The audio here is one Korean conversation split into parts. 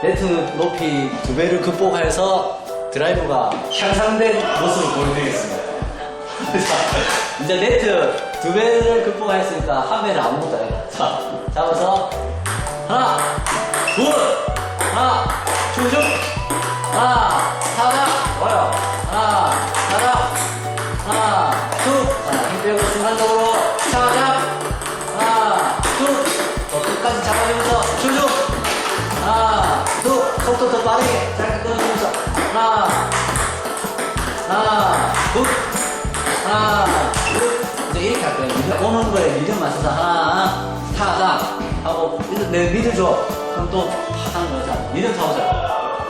네트 높이 두 배를 극복해서 드라이브가 향상된 모습을 보여드리겠습니다. 자, 이제 네트 두 배를 극복했으니까 한 배는 아무것도 아니다. 자, 잡아서 하나, 둘, 하나, 쭉쭉, 하나, 하나, 와요. 하나, 하나, 하나, 쭉. 자, 힘 빼고 순간적으로 차자. 하나, 쭉. 더 끝까지 잡아주면서. 하나, 둘. 속도 더 빠르게 짧게 끊어주면서 하나, 하나, 둘. 하나, 둘. 이제 이렇게 할 거예요. 오는 거에 리듬 맞춰서 하나, 타자 하고 리듬, 내 리듬 줘. 그럼 또 하는. 자, 리듬 타보자.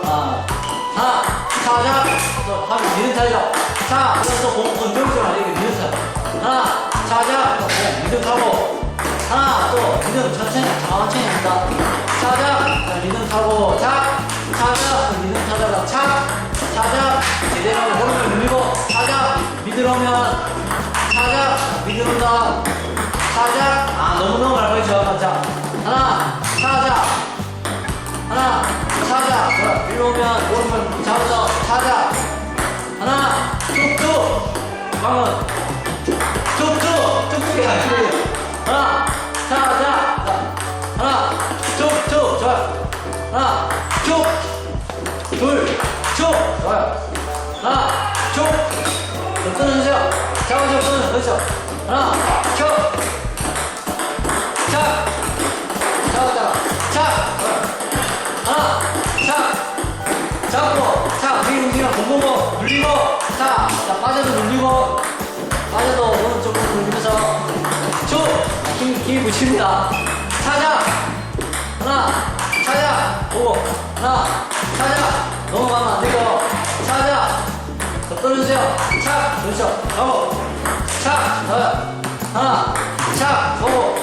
하나, 하나, 타자. 또 하면 리듬 타자. 자, 그래서 또 공, 건조기처럼 이렇게 리듬 타. 하나, 타자. 리듬 타고. 하나, 또 리듬 천천히, 천천히 합니다. 자, 리듬 타고. 자. 또 리듬 타다가 차. 타자. 제대로 오른쪽 밀리고. 타자. 미들어오면 사자 미들온다 사자 아 너무 너무 말고 있죠 자 하나 사자 하나 뭐야 밀어오면 오른발 잡아서 사자 하나 툭툭 방은 툭툭 툭툭이 아니에요 하나 둘쭉 좋아요 하나 쭉더 끊어주세요. 잡아주세요, 끊어. 그렇죠. 하나, 켜. 자. 잡았다가. 자. 하나, 자. 잡고. 자, 뒤 움직이면 공보고, 눌리고. 자. 자, 빠져도 눌리고. 빠져도 오른쪽으로 눌리면서. 쭉. 힘, 힘이 붙입니다. 차자. 하나, 차자. 보고. 하나, 차자. 넘어가면 안 되고. 차자. 더 떨어주세요. 착! 그렇죠. 가고. 착! 더. 하나. 착! 보고.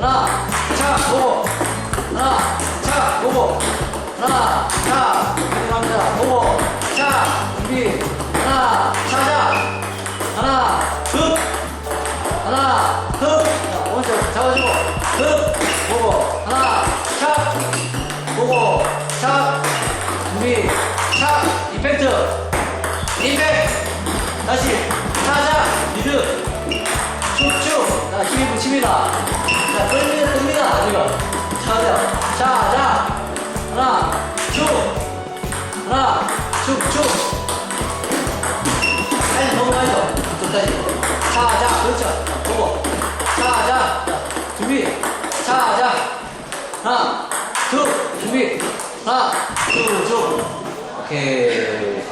하나. 착! 보고. 하나. 착! 보고. 하나. 착! 감사합니다. 보고. 착! 준비. 하나. 차자. 하나. 흑. 하나. 흑. 자, 오른쪽 잡아주고. 흑. 보고. 하나. 착! 보고. 착! 준비. 착! 이펙트. 임팩 다시 타자 리드. 쭉쭉 자 힘이 붙입니다. 자 끌립니다 뜹니다 지금 타자 자자. 하나 쭉. 하나 쭉쭉. 빨리 넘어가죠. 끝까지 자자 그렇죠. 자, 보고 자자 자, 준비. 자자. 하나 둘 준비 하나 둘쭉 오케이